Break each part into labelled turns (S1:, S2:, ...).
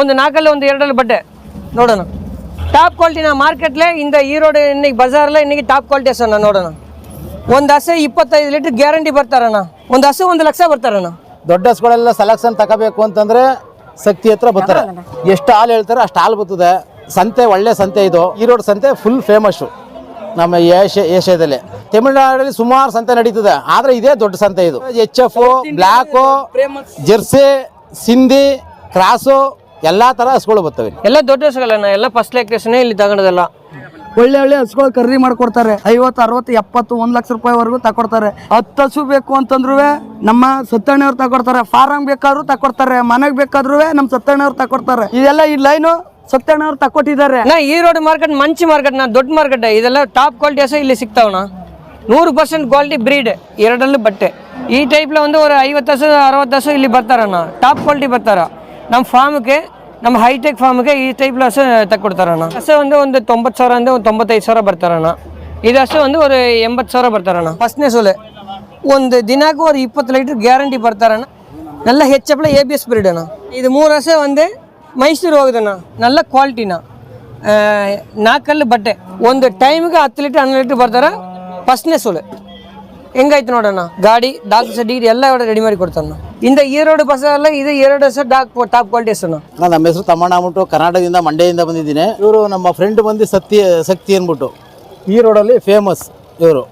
S1: ಒಂದು ನಾಲ್ಕಲ್ಲಿ ಒಂದು ಎರಡಲ್ಲಿ ಬಟ್ಟೆ. ನೋಡೋಣ. ಟಾಪ್ ಕ್ವಾಲಿಟಿನ ಮಾರ್ಕೆಟ್ಲೆ ಇಂದ ಈರೋಡು ಇನ್ನಿಗೆ ಬಜಾರಲ್ಲೇ ಇನ್ನಿಗೆ ಟಾಪ್ ಕ್ವಾಲಿಟಿ ಅಣ್ಣ ನೋಡೋಣ. ಒಂದು ಹಸೆ ಇಪ್ಪತ್ತೈದು ಲೀಟ್ರ್ ಗ್ಯಾರಂಟಿ ಬರ್ತಾರಣ್ಣ. ಒಂದು ಹಸು ಒಂದು ಲಕ್ಷ ಬರ್ತಾರಣ್ಣ.
S2: ದೊಡ್ಡ ಹಸುಗಳೆಲ್ಲ ಸೆಲೆಕ್ಷನ್ ತಗೋಬೇಕು ಅಂತಂದ್ರೆ ಶಕ್ತಿ ಹತ್ರ ಬರ್ತಾರೆ. ಎಷ್ಟು ಹಾಲು ಹೇಳ್ತಾರೆ ಅಷ್ಟು ಹಾಲು ಬರ್ತದೆ. ಸಂತೆ ಒಳ್ಳೆ ಸಂತೆ ಇದು. ಈರೋಡ್ ಸಂತೆ ಫುಲ್ ಫೇಮಸ್ಸು ನಮ್ಮ ಏಷ್ಯಾ ಏಷ್ಯಾದಲ್ಲಿ. ತಮಿಳುನಾಡಲ್ಲಿ ಸುಮಾರು ಸಂತೆ ನಡೀತದೆ. ಆದರೆ ಇದೇ ದೊಡ್ಡ ಸಂತೆ ಇದು. H F black jersey Sindhi cross ಎಲ್ಲಾ ತರ ಹಸುಗಳು ಬರ್ತವೆ ಇಲ್ಲಿ.
S1: ಎಲ್ಲ ದೊಡ್ಡ ಹಸುಗಳನ್ನ ಎಲ್ಲ ಫಸ್ಟ್ ಲೆಕ್ಕೇಶನೇ ಇಲ್ಲಿ ತಗೊಂಡದಲ್ಲ.
S3: ಒಳ್ಳೆ ಒಳ್ಳೆ ಹಸುಗಳು ಖರೀದಿ ಮಾಡ್ಕೊಡ್ತಾರೆ. ಐವತ್ತು ಅರವತ್ತು ಎಪ್ಪತ್ತು ಒಂದು ಲಕ್ಷ ರೂಪಾಯಿವರೆಗೂ ತಕೊಡ್ತಾರೆ. ಹತ್ತು ಹಸು ಬೇಕು ಅಂತಂದ್ರೂ ನಮ್ಮ ಸತ್ತಣ್ಣವ್ರು ತಕೊಡ್ತಾರೆ. ಫಾರಂ ಬೇಕಾದ್ರೂ ತಕೊಡ್ತಾರೆ. ಮನೆಗೆ ಬೇಕಾದ್ರೂ ನಮ್ಮ ಸತ್ತಣ್ಣವ್ರು ತಕೊಡ್ತಾರೆ. ಇದೆಲ್ಲ ಈ ಲೈನು ಸತ್ತಣ್ಣವ್ರು ತಕೊಟ್ಟಿದ್ದಾರೆ.
S1: ನಾ ಈ ರೋಡ್ ಮಾರ್ಕೆಟ್ ಮಂಚಿ ಮಾರ್ಕೆಟ್ ನಾ ದೊಡ್ಡ ಮಾರ್ಕೆಟ್. ಇದೆಲ್ಲ ಟಾಪ್ ಕ್ವಾಲಿಟಿ ಹಸು ಇಲ್ಲಿ ಸಿಗ್ತಾವಣ ನೂರು ಪರ್ಸೆಂಟ್ ಕ್ವಾಲಿಟಿ ಬ್ರೀಡ್ ಎರಡಲ್ಲೂ ಬಟ್ಟೆ. ಈ ಟೈಪ್ಲ ಒಂದು ஒரு ಐವತ್ತು ಹಸು ಅರವತ್ತು ಹಸು ಇಲ್ಲಿ ಬರ್ತಾರಣ್ಣ. ಟಾಪ್ ಕ್ವಾಲಿಟಿ ಬರ್ತಾರ. ನಮ್ಮ ಫಾರ್ಮ್ಗೆ ನಮ್ಮ ಹೈಟೆಕ್ ಫಾರ್ಮ್ಗೆ ಈ ಟೈಪ್ ಹಸು ತಕ್ಕೊಡ್ತಾರಣ್ಣ ಹಸು ಒಂದು ಒಂದು ತೊಂಬತ್ತು ಸಾವಿರ ಅಂದ್ರೆ ಒಂದು ತೊಂಬತ್ತೈದು ಸಾವಿರ ಬರ್ತಾರಣ್ಣ ಇದು ಹಸು ಒಂದು ஒரு ಎಂಬತ್ತು ಸಾವಿರ ಬರ್ತಾರಣ್ಣ ಫಸ್ಟ್ನೇ ಸೋಲೆ ಒಂದು ದಿನಕ್ಕೂ ஒரு ಇಪ್ಪತ್ತು ಲೀಟ್ರ್ ಗ್ಯಾರಂಟಿ ಬರ್ತಾರಣ್ಣ நல்ல ஹெச்எப்ல ஏபிஎஸ் பிரீடுண்ணா இது மூணு வருஷம் வந்து மைசூர் ಹೋಗುದಣ್ಣ நல்ல ಕ್ವಾಲಿಟಿನ ನಾಲ್ಕಲ್ಲಿ ಬಟ್ಟೆ ಒಂದು ಟೈಮಿಗೆ ಹತ್ತು ಲೀಟ್ರ್ ಹನ್ನೊಂದು ಲೀಟ್ರ್ ಬರ್ತಾರ ಫಸ್ಟ್ನೇ ಸೋಲು ಹೆಂಗಾಯ್ತು ನೋಡೋಣ ಗಾಡಿ ಡಾಕ್ ಡಿಗ್ರಿ ಎಲ್ಲ ರೆಡಿ ಮಾಡಿ ಕೊಡ್ತಾನ ಇಂದ ಈರೋಡು ಬಸ್ ಅಲ್ಲ ಇದು ಎರಡು ಸರ್ ಡಾಕ್ ಟಾಪ್ ಕ್ವಾಲಿಟಿ ಸರ್
S2: ನಾನು ನಮ್ಮ ಹೆಸರು ತಮ್ಮಣ್ಣ ಅಂದ್ಬಿಟ್ಟು ಕರ್ನಾಟಕದಿಂದ ಮಂಡ್ಯದಿಂದ ಬಂದಿದ್ದೀನಿ. ಇವರು ನಮ್ಮ ಫ್ರೆಂಡ್ ಬಂದು ಸತ್ಯ ಶಕ್ತಿ ಅಂದ್ಬಿಟ್ಟು. ಈ ರೋಡಲ್ಲಿ ಫೇಮಸ್ ಇವರು.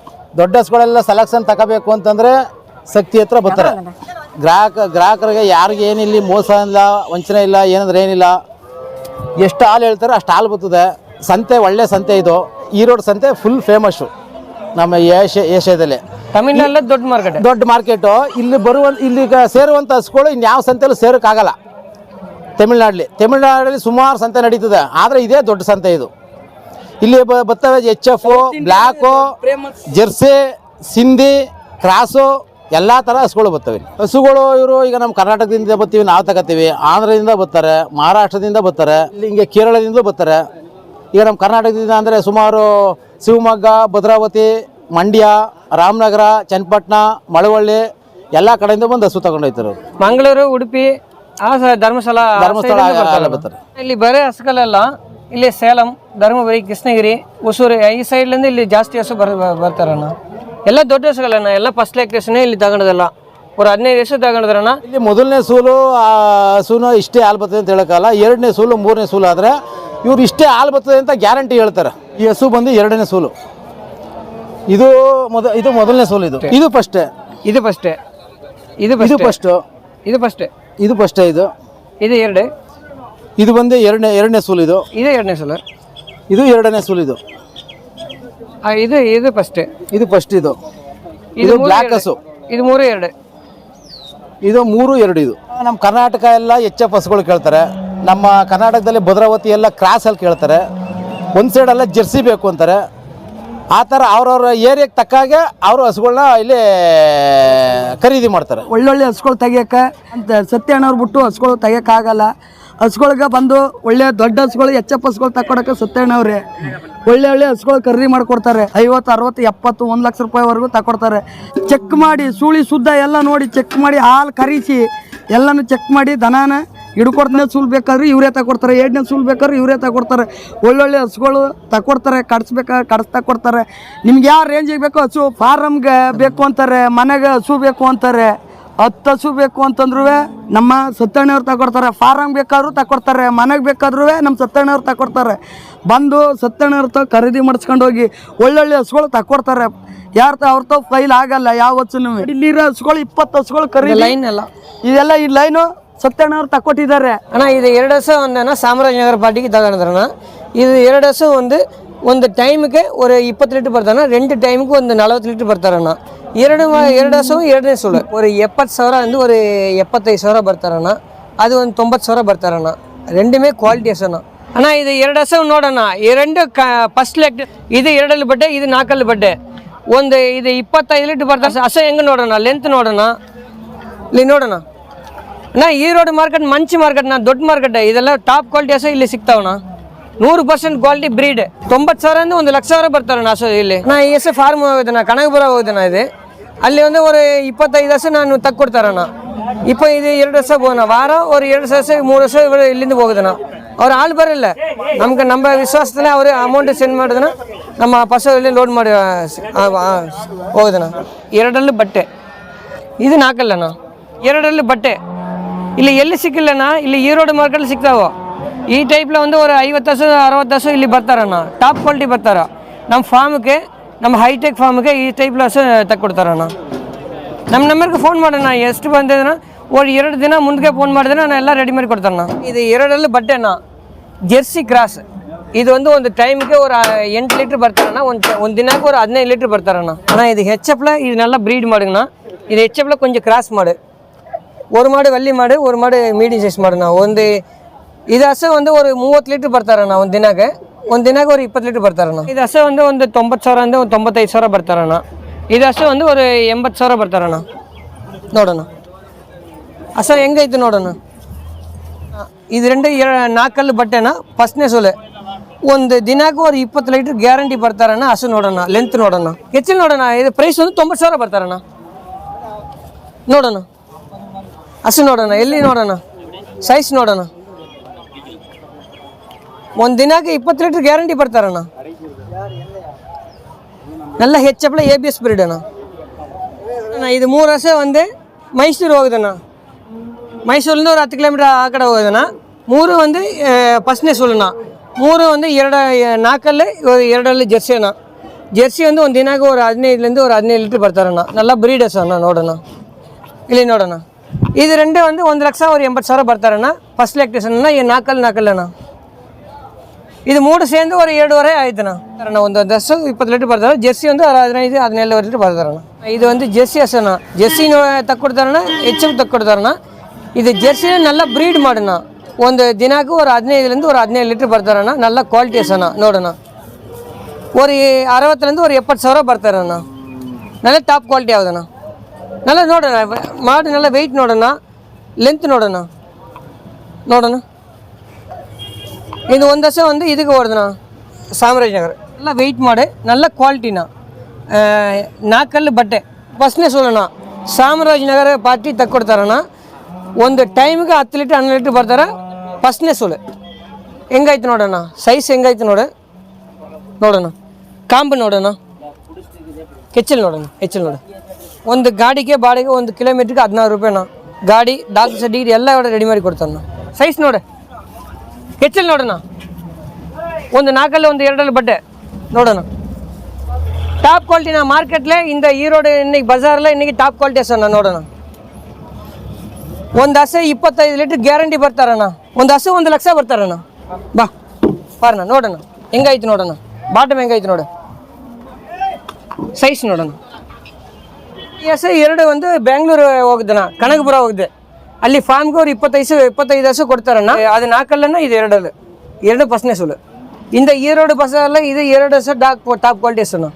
S2: ದೊಡ್ಡ ಸ್ಗಳೆಲ್ಲ ಸೆಲೆಕ್ಷನ್ ತಗೋಬೇಕು ಅಂತಂದ್ರೆ ಶಕ್ತಿ ಹತ್ರ ಬರ್ತಾರೆ. ಗ್ರಾಹಕ ಗ್ರಾಹಕರಿಗೆ ಯಾರಿಗೆ ಏನಿಲ್ಲ ಮೋಸ ಇಲ್ಲ ವಂಚನೆ ಇಲ್ಲ ಏನಂದ್ರೆ ಏನಿಲ್ಲ ಎಷ್ಟು ಹಾಲು ಹೇಳ್ತಾರೆ ಅಷ್ಟು ಹಾಲು ಬರ್ತದೆ. ಸಂತೆ ಒಳ್ಳೆ ಸಂತೆ ಇದು. ಈ ರೋಡ್ ಸಂತೆ ಫುಲ್ ಫೇಮಸ್ಸು ನಮ್ಮ ಏಷ್ಯಾ ಏಷ್ಯಾದಲ್ಲಿ.
S1: ತಮಿಳ್ನಾಡಲ್ಲ ದೊಡ್ಡ ಮಾರ್ಕೆಟ್
S2: ದೊಡ್ಡ ಮಾರ್ಕೆಟು ಇಲ್ಲಿ ಬರುವ ಇಲ್ಲಿ ಸೇರುವಂಥ ಹಸುಗಳು ಇನ್ಯಾವ ಸಂತೆಯಲ್ಲೂ ಸೇರೋಕ್ಕಾಗಲ್ಲ. ತಮಿಳ್ನಾಡಲ್ಲಿ ತಮಿಳ್ನಾಡಲ್ಲಿ ಸುಮಾರು ಸಂತೆ ನಡೀತದೆ. ಆದರೆ ಇದೇ ದೊಡ್ಡ ಸಂತೆ ಇದು. ಇಲ್ಲಿ ಬ- ಬರ್ತವೆ H F black jersey Sindhi cross ಎಲ್ಲ ಥರ ಹಸುಗಳು ಬರ್ತವೆ ಹಸುಗಳು ಇವರು ಈಗ ನಮ್ಮ ಕರ್ನಾಟಕದಿಂದ ಬರ್ತೀವಿ ನಾವು ತಗೋತೀವಿ. ಆಂಧ್ರದಿಂದ ಬರ್ತಾರೆ ಮಹಾರಾಷ್ಟ್ರದಿಂದ ಬರ್ತಾರೆ ಇಲ್ಲಿ ಹಿಂಗೆ ಕೇರಳದಿಂದ ಬರ್ತಾರೆ. ಈಗ ನಮ್ಮ ಕರ್ನಾಟಕದಿಂದ ಅಂದರೆ ಸುಮಾರು ಶಿವಮೊಗ್ಗ ಭದ್ರಾವತಿ ಮಂಡ್ಯ ರಾಮನಗರ ಚನ್ನಪಟ್ಟಣ ಮಳವಳ್ಳಿ ಎಲ್ಲ ಕಡೆಯಿಂದ ಬಂದು ಹಸು ತಗೊಂಡೋಯ್ತಾರೆ
S1: ಮಂಗಳೂರು ಉಡುಪಿ ಆ ಸ- ಧರ್ಮಸ್ಥಳ ಆ
S2: ಧರ್ಮಸ್ಥಳ
S1: side ಇಂದ
S2: ಎಲ್ಲ ಬರ್ತಾರೆ.
S1: ಇಲ್ಲಿ ಬರೀ ಹಸುಗಳೆಲ್ಲ ಇಲ್ಲಿ ಸೇಲಂ ಧರ್ಮಪುರಿ ಕೃಷ್ಣಗಿರಿ ಹೊಸೂರು ಈ ಸೈಡ್ಲಿಂದ ಇಲ್ಲಿ ಜಾಸ್ತಿ ಹಸು ಬರ್ ಬರ್ತಾರಣ್ಣ ಎಲ್ಲ ದೊಡ್ಡ ಹಸುಗಳಣ್ಣ ಎಲ್ಲ ಫಸ್ಟ್ ಲೆಕ್ಕೇಶನೇ ಇಲ್ಲಿ ತಗೊಂಡದಲ್ಲ. ಅವ್ರು ಹದಿನೈದು ಹಸು ತಗೊಂಡದ್ರಣ್ಣ
S2: ಇಲ್ಲಿ ಮೊದಲನೇ ಸೂಲು ಆ ಹಸುನ ಇಷ್ಟೇ ಆಲ್ಬತ್ತೆ ಬರ್ತದೆ ಅಂತ ಹೇಳೋಕ್ಕಲ್ಲ ಎರಡನೇ ಸೂಲು ಮೂರನೇ ಸೂಲು ಆದರೆ ಇವ್ರು ಇಷ್ಟೇ ಹಾಲು ಬರ್ತದೆ ಅಂತ ಗ್ಯಾರಂಟಿ ಹೇಳ್ತಾರೆ. ಈ ಹಸು ಬಂದು ಎರಡನೇ ಸೂಲು. ಇದು ಮೊದ ಇದು ಮೊದಲನೇ ಸೂಲು ಇದು. ಇದು ಫಸ್ಟೇ
S1: ಇದು ಫಸ್ಟೇ ಇದು
S2: ಇದು
S1: ಫಸ್ಟ್ ಇದು ಫಸ್ಟೇ
S2: ಇದು ಫಸ್ಟೇ ಇದು.
S1: ಇದು ಎರಡೇ.
S2: ಇದು ಬಂದು ಎರಡನೇ ಎರಡನೇ ಸೂಲು ಇದು.
S1: ಇದು ಎರಡನೇ ಸಲ.
S2: ಇದು ಎರಡನೇ ಸೂಲು ಇದು.
S1: ಆ, ಇದು ಇದು ಫಸ್ಟೇ
S2: ಇದು ಫಸ್ಟ್ ಇದು.
S1: ಇದು
S2: ಇದು
S1: ಮೂರು
S2: ಬ್ಲ್ಯಾಕ್
S1: ಎರಡು.
S2: ಹಸು.
S1: ಇದು ಮೂರು ಎರಡು.
S2: ಇದು ಮೂರು ಎರಡು ಇದು. ನಮ್ಮ ಕರ್ನಾಟಕ ಎಲ್ಲ ಎಚ್ ಎಫ್ ಹಸುಗಳು ಕೇಳ್ತಾರೆ. ನಮ್ಮ ಕರ್ನಾಟಕದಲ್ಲಿ ಭದ್ರಾವತಿ ಎಲ್ಲ ಕ್ರಾಸಲ್ಲಿ ಕೇಳ್ತಾರೆ. ಒಂದು ಸೈಡೆಲ್ಲ ಜೆರ್ಸಿ ಬೇಕು ಅಂತಾರೆ. ಆ ಥರ ಅವ್ರವ್ರ ಏರಿಯಾಗೆ ತಕ್ಕಾಗೆ ಅವರು ಹಸುಗಳನ್ನ ಇಲ್ಲಿ ಖರೀದಿ ಮಾಡ್ತಾರೆ.
S3: ಒಳ್ಳೊಳ್ಳೆ ಹಸುಗಳು ತೆಗಿಯೋಕೆ ಅಂತ ಸತ್ಯಣ್ಣವ್ರು ಬಿಟ್ಟು ಹಸುಗಳು ತೆಗಿಯೋಕ್ಕಾಗಲ್ಲ ಹಸುಗಳ್ಗೆ ಬಂದು ಒಳ್ಳೆ ದೊಡ್ಡ ಹಸುಗಳು ಎಚ್ ಎಫ್ ಹಸುಗಳು ತಗೊಳಕ್ಕೆ ಸತ್ಯಣ್ಣವ್ರೆ ಒಳ್ಳೆ ಒಳ್ಳೆ ಹಸುಗಳು ಖರೀದಿ ಮಾಡಿಕೊಡ್ತಾರೆ. ಐವತ್ತು, ಅರವತ್ತು, ಎಪ್ಪತ್ತು, ಒಂದು ಲಕ್ಷ ರೂಪಾಯಿವರೆಗೂ ತಗೊಡ್ತಾರೆ ಚೆಕ್ ಮಾಡಿ, ಸೂಳಿ ಶುದ್ಧ ಎಲ್ಲ ನೋಡಿ ಚೆಕ್ ಮಾಡಿ, ಹಾಲು ಕರಿಸಿ, ಎಲ್ಲನೂ ಚೆಕ್ ಮಾಡಿ, ದನಾನ ಹಿಡ್ಕೊಡ್ತನೇ ಸುಲ್ ಬೇಕಾದ್ರೆ ಇವರೇ ತಗೊಡ್ತಾರೆ ಎರಡನೇ ಸುಲ್ ಬೇಕಾದ್ರೆ ಇವರೇ ತಗೊಡ್ತಾರೆ. ಒಳ್ಳೊಳ್ಳೆ ಹಸುಗಳು ತಗೊಡ್ತಾರೆ ಕಡಿಸ್ಬೇಕಾ ಕಡ್ಸ್ ತಗೊಡ್ತಾರೆ ನಿಮ್ಗೆ ಯಾವ ರೇಂಜಿಗೆ ಬೇಕೋ ಹಸು? ಫಾರಮ್ಗೆ ಬೇಕು ಅಂತಾರೆ ಮನೆಗೆ ಹಸು ಬೇಕು ಅಂತಾರೆ. ಹತ್ತು ಹಸು ಬೇಕು ಅಂತಂದ್ರು ನಮ್ಮ ಸತ್ತಣ್ಣವ್ರು ತಗೊಡ್ತಾರೆ. ಫಾರಮ್ ಬೇಕಾದ್ರೂ ತಗೊಡ್ತಾರೆ ಮನೆಗೆ ಬೇಕಾದ್ರೂ ನಮ್ಮ ಸತ್ತಣ್ಣವ್ರು ತಗೊಡ್ತಾರೆ. ಬಂದು ಸತ್ತಣ್ಣವ್ರ ತ ಖರೀದಿ ಮಾಡಿಸ್ಕೊಂಡು ಹೋಗಿ ಒಳ್ಳೊಳ್ಳೆ ಹಸುಗಳು ತಗೊಡ್ತಾರೆ. ಯಾರು ತ ಅವ್ರ ತಾವು ಫೈಲ್ ಆಗಲ್ಲ ಯಾವ ಹಸುನು. ಇಲ್ಲಿರೋ ಹಸುಗಳು ಇಪ್ಪತ್ತು ಹಸುಗಳು ಖರೀದಿ.
S1: ಲೈನ್ ಎಲ್ಲ
S3: ಇದೆಲ್ಲ ಈ ಲೈನು ಸತ್ಯಣ್ಣವ್ರು ತಕೊಟ್ಟಿದ್ದಾರೆ
S1: ಅಣ್ಣ ಇದು ಎರಡು ಹಸು ಒಂದಣ್ಣ ಚಾಮರಾಜನಗರ ಪಾರ್ಟಿಗೆ ತಗೊಂಡ್ರಣ್ಣ ಇದು ಎರಡು ಹಸು ಒಂದು ಒಂದು ಟೈಮಿಗೆ ஒரு ಇಪ್ಪತ್ತು ಲೀಟ್ರ್ ಬರ್ತಾನ ரெண்டு ಟೈಮಿಗೆ ಒಂದು ನಲವತ್ತು ಲೀಟ್ರ್ ಬರ್ತಾರಣ್ಣ ಎರಡು ಮ- ಎರಡು ಹಸು ಎರಡನೇ ಸುಳ್ಳು ஒரு ಎಪ್ಪತ್ತು ಸಾವಿರ ಅಂದ್ರೆ ஒரு ಎಪ್ಪತ್ತೈದು ಸಾವಿರ ಬರ್ತಾರಣ್ಣ ಅದು ಒಂದು ತೊಂಬತ್ತು ಸಾವಿರ ಬರ್ತಾರಣ್ಣ ரெண்டுமே ಕ್ವಾಲಿಟಿ ಹಸುನ ಅಣ್ಣ ಇದು ಎರಡು ಹಸು ನೋಡೋಣ ಈ రెండు ಕ ಫಸ್ಟ್ ಲೆಕ್ ಇದು ಎರಡಲ್ಲಿ ಬಡ್ಡೆ ಇದು ನಾಲ್ಕಲ್ಲಿ ಬಡ್ಡೆ ಒಂದು ಇದು ಇಪ್ಪತ್ತೈದು ಲೀಟ್ರ್ ಬರ್ತಾರೆ ಹಸು ಹೆಂಗೆ ನೋಡೋಣ ಲೆಂತ್ ನೋಡೋಣ ಇಲ್ಲಿ ನೋಡೋಣ ಅಣ್ಣ ಈ ರೋಡ್ ಮಾರ್ಕೆಟ್ ಮಂಚಿ ಮಾರ್ಕೆಟ್ ನಾ ದೊಡ್ಡ ಮಾರ್ಕೆಟ್ ಇದೆಲ್ಲ ಟಾಪ್ ಕ್ವಾಲಿಟಿ ಹಸು ಇಲ್ಲಿ ಸಿಗ್ತಾವಣ್ಣ. ನೂರು ಪರ್ಸೆಂಟ್ ಕ್ವಾಲಿಟಿ ಬ್ರೀಡ್ ತೊಂಬತ್ತು ಸಾವಿರ ಅಂದ್ರೆ ಒಂದು ಲಕ್ಷ ಸಾವಿರ ಬರ್ತಾರಣ್ಣ ಹಸು ಇಲ್ಲಿ. ನಾ ಈ ಎಸ್ ಫಾರ್ಮ್ ಹೋಗಿದ್ದೆಣ್ಣ ಕನಕಪುರ ಹೋಗಿದ್ದೆಣ್ಣ ಇದೆ. ಅಲ್ಲಿ ಒಂದು ಒಂದು ಇಪ್ಪತ್ತೈದು ಹಸು ನಾನು ತಕ್ಕೊಡ್ತಾರಣ್ಣ ಇಪ್ಪ ಇದು ಎರಡು ವರ್ಷ ಹೋಗೋಣ. ವಾರ ಅವ್ರು ಎರಡು ಸಾವಿರ ಮೂರು ವರ್ಷ ಇವರು ಇಲ್ಲಿಂದ ಹೋಗೋದಣ್ಣ ಅವ್ರು ಆಳು ಬರಲ್ಲ. ನಮ್ಗೆ, ನಮ್ಮ ವಿಶ್ವಾಸದಲ್ಲೇ ಅವರು ಅಮೌಂಟ್ ಸೆಂಡ್ ಮಾಡಿದನ. ನಮ್ಮ ಪಸಲ್ಲಿ ಲೋಡ್ ಮಾಡಿ ಹೋಗೋದಣ್ಣ ಎರಡರಲ್ಲೂ ಬಟ್ಟೆ. ಇದನ್ನ ಹಾಕಲ್ಲಣ್ಣ ಎರಡರಲ್ಲೂ ಬಟ್ಟೆ. ಇಲ್ಲಿ ಎಲ್ಲಿ ಸಿಕ್ಕಿಲ್ಲಣ್ಣ ಇಲ್ಲಿ ಈರೋಡು ಮಾರ್ಕೆಟಲ್ಲಿ ಸಿಗ್ತಾವೆ ಈ ಟೈಪ್ಲ ಒಂದು ಒಂದು ಐವತ್ತು ಹಸು ಅರವತ್ತು ಹಸು ಇಲ್ಲಿ ಬರ್ತಾರಣ್ಣ ಟಾಪ್ ಕ್ವಾಲಿಟಿ ಬರ್ತಾರ ನಮ್ಮ ಫಾರ್ಮ್ಗೆ ನಮ್ಮ ಹೈಟೆಕ್ ಫಾರ್ಮ್ಗೆ ಈ ಟೈಪ್ಲ ಹಸು ತಕ್ಕೊಡ್ತಾರಣ್ಣ ನಮ್ಮ ನಂಬರ್ಗೆ ಫೋನ್ ಮಾಡೋಣ ಎಷ್ಟು ಬಂದಿದನ ಒಂದು ಎರಡು ದಿನ ಮುಂದೆ ಫೋನ್ ಮಾಡಿದ್ರೆ ನಾನು ಎಲ್ಲ ರೆಡಿ ಮಾಡಿ ಕೊಡ್ತಾರಣ್ಣ ಇದು ಎರಡರಲ್ಲಿ ಬಟ್ಟೆನ ಜೆರ್ಸಿ ಕ್ರಾಸ್ ಇದು ಒಂದು ಒಂದು ಟೈಮ್ಗೆ ಒಂದು ಎಂಟು ಲೀಟ್ರ್ ಬರ್ತಾರಣ್ಣ ಒಂದು ಒಂದು ದಿನಕ್ಕೆ ஒரு ಹದಿನೈದು ಲೀಟ್ರ್ ಬರ್ತಾರಣ್ಣ ಅಣ್ಣ ಇದು ಹೆಚ್ಚಪ್ಲ ಇದನ್ನೆಲ್ಲ ಬ್ರೀಡ್ ಮಾಡುங்கண்ணா இது ஹெச்எஃப்ல கொஞ்சம் கிராஸ் மாடு ஒரு மாடு வள்ளி மாடு ஒரு மாடு மீடியம் சைஸ் மாடுண்ணா ಒಂದು ಇದು ಹಸು ಒಂದು ஒரு ಮೂವತ್ತು ಲೀಟ್ರ್ ಬರ್ತಾರಣ್ಣ ಒಂದು ದಿನಕ್ಕೆ ಒಂದು ದಿನಕ್ಕೆ ஒரு ಇಪ್ಪತ್ತು ಲೀಟ್ರ್ ಬರ್ತಾರಣ್ಣ ಇದು ಹಸು ಒಂದು ಒಂದು ತೊಂಬತ್ತು ಸಾವಿರ ಅಂದ್ರೆ ಒಂದು ತೊಂಬತ್ತೈದು ಸಾವಿರ ಬರ್ತಾರಣ್ಣ ಇದು ಹಸು ಒಂದು ஒரு ಎಂಬತ್ತು ಸಾವಿರ ಬರ್ತಾರಣ್ಣ ನೋಡೋಣ ಹಸ ಹೆಂಗೈತೆ ನೋಡೋಣ ಇದು రెండు ಎರ- ನಾಲ್ಕಲ್ಲು ಬಟ್ಟೆನ ಫಸ್ಟ್ನೇ ಸೋಲೆ ಒಂದು ದಿನಕ್ಕೆ ಒಂದು ಇಪ್ಪತ್ತು ಲೀಟ್ರ್ ಗ್ಯಾರಂಟಿ ಬರ್ತಾರಣ್ಣ ಹಸು ನೋಡೋಣ ಲೆಂತ್ ನೋಡೋಣ ಹೆಚ್ಚಿನ ನೋಡೋಣ ಇದು ಪ್ರೈಸ್ ಒಂದು ತೊಂಬತ್ತು ಸಾವಿರ ಬರ್ತಾರಣ್ಣ ನೋಡೋಣ ಹಸು ನೋಡೋಣ ಎಲ್ಲಿ ನೋಡೋಣ ಸೈಜ್ ನೋಡೋಣ ಒಂದು ದಿನಕ್ಕೆ ಇಪ್ಪತ್ತು ಲೀಟ್ರ್ ಗ್ಯಾರಂಟಿ ಬರ್ತಾರಣ್ಣ ಎಲ್ಲ ಹೆಚ್ಚಪ್ಪಳ ಎ ಬಿ ಎಸ್ ಬ್ರೀಡ್ ಅಣ್ಣ ಅಣ್ಣ ಇದು ಮೂರು ವರ್ಷ ಒಂದೇ ಮೈಸೂರು ಹೋಗುದಣ್ಣ ಮೈಸೂರಿಂದ ಒಂದು ಹತ್ತು ಕಿಲೋಮೀಟರ್ ಆ ಕಡೆ ಹೋಗೋದಣ್ಣ ಮೂರು ಒಂದು ಫಸ್ಟ್ನೇ ಸೋಲಣ್ಣ ಮೂರು ಒಂದು ಎರಡು ನಾಲ್ಕಲ್ಲಿ ಇವ- ಎರಡಲ್ಲಿ ಜೆರ್ಸಿ ಅಣ್ಣ ಜೆರ್ಸಿ ಒಂದು ಒಂದು ದಿನಾಗ ಒಂದು ಹದಿನೈದರಿಂದ ಒಂದು ಹದಿನೈದು ಲೀಟ್ರ್ ಬರ್ತಾರಣ್ಣ ಎಲ್ಲ ಬ್ರೀಡರ್ಸ್ ಅಣ್ಣ ನೋಡೋಣ ಇಲ್ಲಿ ನೋಡೋಣ ಇದು ರೆಂಡೇ ಒಂದು ಒಂದು ಲಕ್ಷ ಅವ್ರು ಎಂಬತ್ತು ಸಾವಿರ ಬರ್ತಾರಣ್ಣ ಫಸ್ಟ್ ಎಲೆಕ್ಟ್ರಿಷನ್ನ ಈ ನಾಲ್ಕಲ್ಲಿ ನಾಲ್ಕಲ್ಲಣ್ಣ ಇದು ಮೂರು ಸೇರಿದು ஒரு ஏழுவரை ஆயிடுதுண்ணா அண்ணா ಒಂದು ದಸ್ಸು ಇಪ್ಪತ್ತು ಲೀಟ್ರ್ ಬರ್ತಾರೆ ಜೆರ್ಸಿ ಒಂದು ಹದಿನೈದು ಹದಿನೇಳು ಲೀಟ್ರ್ ಬರ್ತಾರಣ್ಣ ಇದು ಒಂದು ಜೆರ್ಸಿ ಹಸುನ ಜೆರ್ಸಿನ ತಕ್ಕೊಡ್ತಾರಣ್ಣ ಹೆಚ್ಚು ತಕ್ಕೊಡ್ತಾರಣ್ಣ ಇದು ಜೆರ್ಸಿನ நல்ல ಬ್ರೀಡ್ ಮಾಡೋಣ ಒಂದು ದಿನಕ್ಕೆ ஒரு ಹದಿನೈದರಿಂದ ஒரு ಹದಿನೇಳು ಲೀಟ್ರ್ ಬರ್ತಾರಣ್ಣ நல்ல ಕ್ವಾಲಿಟಿ ಹಸುನ ನೋಡೋಣ ஒரு ಅರವತ್ತರಿಂದ ஒரு ಎಪ್ಪತ್ತು ಸಾವಿರ ಬರ್ತಾರಣ್ಣ நல்ல டாப் குவாலிட்டி ஆகுதுண்ணா நல்லா ನೋಡೋಣ ಮಾಡಿ நல்லா வெயிட் ನೋಡೋಣ ಲೆಂತ್ ನೋಡೋಣ ನೋಡೋಣ ಇದು ಒಂದು ವರ್ಷ ಒಂದು ಇದಕ್ಕೆ ಹೊಡೆದಣ ಚಾಮರಾಜನಗರ ಎಲ್ಲ ವೆಯ್ಟ್ ಮಾಡಿ நல்ல ಕ್ವಾಲಿಟಿನ ನಾಲ್ಕಲ್ಲಿ ಬಟ್ಟೆ ಫಸ್ಟ್ನೇ ಸೋಲಣ್ಣ ಚಾಮರಾಜನಗರ ಪಾರ್ಟಿ ತಕ್ಕೊಡ್ತಾರಣ್ಣ ಒಂದು ಟೈಮಿಗೆ ಹತ್ತು ಲೀಟ್ರ್ ಹನ್ನೆರಡು ಲೀಟ್ರ್ ಬರ್ತಾರೆ ಫಸ್ಟ್ನೇ ಸೋಲು ಹೆಂಗೈತೆ ನೋಡೋಣ ಸೈಜ್ ಹೆಂಗೈತೆ ನೋಡು ನೋಡೋಣ ಕಾಂಬು ನೋಡೋಣ ಹೆಚ್ಚಲ್ ನೋಡೋಣ ಹೆಚ್ಚಲ್ ನೋಡು ಒಂದು ಗಾಡಿಗೆ ಬಾಡಿಗೆ ಒಂದು ಕಿಲೋಮೀಟ್ರಿಗೆ ಹದಿನಾರು ರೂಪಾಯಿನ ಗಾಡಿ ಡಾಕ್ಟರ್ ಸರ್ಟಿಫಿಕೇಟ್ ಎಲ್ಲ ರೆಡಿ ಮಾಡಿ ಕೊಡ್ತಾನ ಸೈಜ್ ನೋಡೆ. ಹೆಚ್ಚಲ್ಲಿ ನೋಡೋಣ ಒಂದು ನಾಲ್ಕಲ್ಲಿ ಒಂದು ಎರಡಲ್ಲಿ ಬಟ್ಟೆ. ನೋಡೋಣ. ಟಾಪ್ ಕ್ವಾಲಿಟಿನ ಮಾರ್ಕೆಟ್ಲೆ, ಇಂದ ಈರೋಡು ಇನ್ನಿಗೆ ಬಜಾರಲ್ಲೇ ಇನ್ನಿಗೆ ಟಾಪ್ ಕ್ವಾಲಿಟಿ ಅಸಣ್ಣ ನೋಡೋಣ. ಒಂದು ಹಸೆ ಇಪ್ಪತ್ತೈದು ಲೀಟ್ರ್ ಗ್ಯಾರಂಟಿ ಬರ್ತಾರಣ್ಣ ಒಂದು ಹಸು ಒಂದು ಲಕ್ಷ ಬರ್ತಾರಣ್ಣ ಬಾ. ಬಾರಣ್ಣ ನೋಡೋಣ. ಹೆಂಗೈತೆ ನೋಡೋಣ. ಬಾಟಮ್ ಹೆಂಗೈತೆ ನೋಡು. ಸೈಜ್ ನೋಡೋಣ. ಈ ಹಸು ಎರಡು ಒಂದು ಬೆಂಗಳೂರು ಹೋಗಿದ್ದಣ್ಣ ಕನಕಪುರ ಹೋಗಿದ್ದೆ ಅಲ್ಲಿ ಫಾರ್ಮ್ಗೆ ಅವ್ರು ಇಪ್ಪತ್ತೈದು ಇಪ್ಪತ್ತೈದು ಹಸು ಕೊಡ್ತಾರಣ್ಣ ಅದು ನಾಲ್ಕಲ್ಲನ್ನ ಇದು ಎರಡಲ್ಲಿ ಎರಡು ಫಸ್ಟ್ನೇ ಸುಲು ಇಂದ ಈರೋಡು ಬಸ್ ಅಲ್ಲ ಇದು ಎರಡು ಹಸು ಡಾಕ್ ಟಾಪ್ ಕ್ವಾಲಿಟಿ ಹಸು